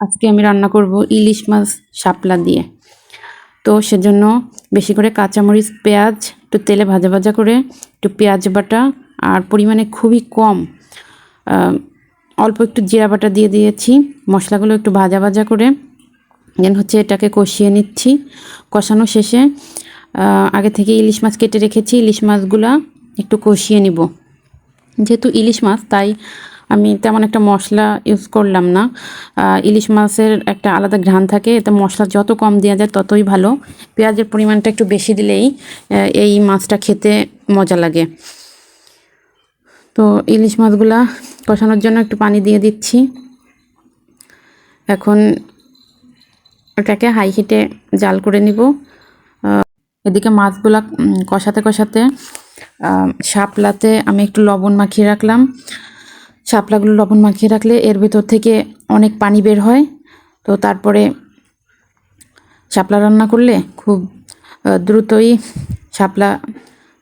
আজকে আমি রান্না করব ইলিশ মাছ শাপলা দিয়ে। তো সেজন্য বেশি করে কাঁচামরিচ, পেঁয়াজ, একটু তেলে ভাজা ভাজা করে একটু পেঁয়াজ বাটা আর পরিমাণে খুবই কম অল্প একটু জিরা বাটা দিয়ে দিয়েছি। মশলাগুলো একটু ভাজা ভাজা করে দেন হচ্ছে এটাকে কষিয়ে নিচ্ছি। কষানো শেষে আগে থেকে ইলিশ মাছ কেটে রেখেছি। ইলিশ মাছগুলা একটু কষিয়ে নিব। যেহেতু ইলিশ মাছ, তাই আমি তেমন একটা মশলা ইউজ করলাম না। ইলিশ মাছের একটা আলাদা ঘ্রাণ থাকে, এতে মশলা যত কম দেওয়া যায় ততই ভালো। পেঁয়াজের পরিমাণটা একটু বেশি দিলেই এই মাছটা খেতে মজা লাগে। তো ইলিশ মাছগুলা কষানোর জন্য একটু পানি দিয়ে দিচ্ছি। এখন ওটাকে হাই হিটে জাল করে নিব। এদিকে মাছগুলা কষাতে কষাতে শাপলাতে আমি একটু লবণ মাখিয়ে রাখলাম। শাপলাগুলো লবণ মাখিয়ে রাখলে এর ভেতর থেকে অনেক পানি বের হয়। তো তারপরে শাপলা রান্না করলে খুব দ্রুতই শাপলা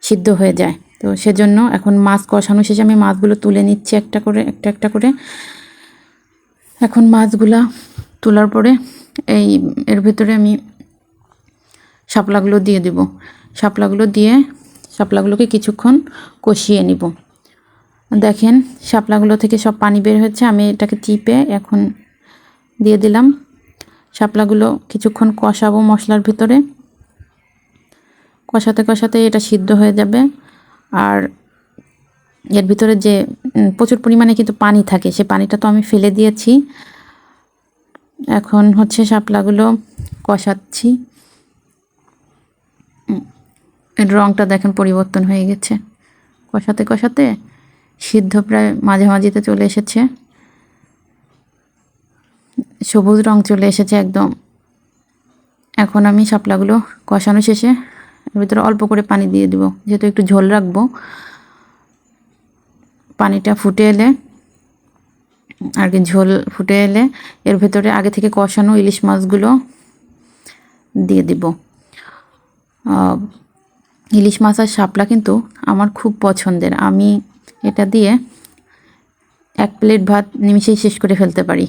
সিদ্ধ হয়ে যায়। তো সেজন্য এখন মাছ কষানো শেষে আমি মাছগুলো তুলে নিচ্ছি একটা করে, একটা একটা করে। এখন মাছগুলা তোলার পরে এই এর ভেতরে আমি শাপলাগুলো দিয়ে দিব। শাপলাগুলো দিয়ে শাপলাগুলোকে কিছুক্ষণ কষিয়ে নিব। দেখেন, শাপলাগুলো থেকে সব পানি বের হয়েছে, আমি এটাকে চিপে এখন দিয়ে দিলাম। শাপলাগুলো কিছুক্ষণ কষাবো মশলার ভিতরে। কষাতে কষাতে এটা সিদ্ধ হয়ে যাবে। আর এর ভিতরে যে প্রচুর পরিমাণে কিন্তু পানি থাকে, সে পানিটা তো আমি ফেলে দিয়েছি। এখন হচ্ছে শাপলাগুলো কষাচ্ছি। এর রঙটা দেখেন পরিবর্তন হয়ে গেছে। কষাতে কষাতে সিদ্ধ প্রায় মাঝামাঝিতে চলে এসেছে। সবুজ রং চলে এসেছে একদম। এখন আমি শাপলাগুলো কষানো শেষে এর ভিতরে অল্প করে পানি দিয়ে দিব। যেহেতু একটু ঝোল রাখব, পানিটা ফুটে এলে, আর কি ঝোল ফুটে এলে এর ভেতরে আগে থেকে কষানো ইলিশ মাছগুলো দিয়ে দিব। ইলিশ মাছ আর শাপলা কিন্তু আমার খুব পছন্দের। আমি এটা দিয়ে এক প্লেট ভাত নিমিশেই শেষ করে ফেলতে পারি।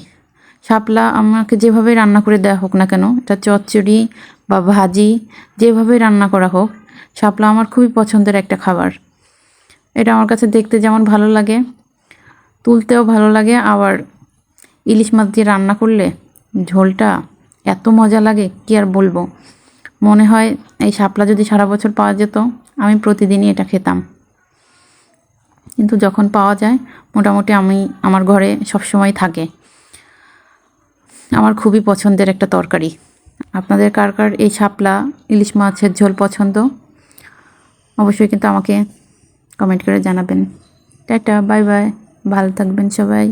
শাপলা আমাকে যেভাবে রান্না করে দেওয়া হোক না কেন, এটা চচ্চড়ি বা ভাজি যেভাবে রান্না করা হোক, শাপলা আমার খুবই পছন্দের একটা খাবার। এটা আমার কাছে দেখতে যেমন ভালো লাগে, তুলতেও ভালো লাগে। আবার ইলিশ মাছ দিয়ে রান্না করলে ঝোলটা এত মজা লাগে, কি আর বলব? মনে হয় এই শাপলা যদি সারা বছর পাওয়া যেত, আমি প্রতিদিনই এটা খেতাম। কিন্তু যখন পাওয়া যায়, মোটামুটি আমি আমার ঘরে সবসময় থাকে। আমার খুবই পছন্দের একটা তরকারি। আপনাদের কার কার এই শাপলা, ইলিশ মাছের ঝোল পছন্দ? অবশ্যই কিন্তু আমাকে কমেন্ট করে জানাবেন। টাটা বাই বাই ভালো থাকবেন সবাই।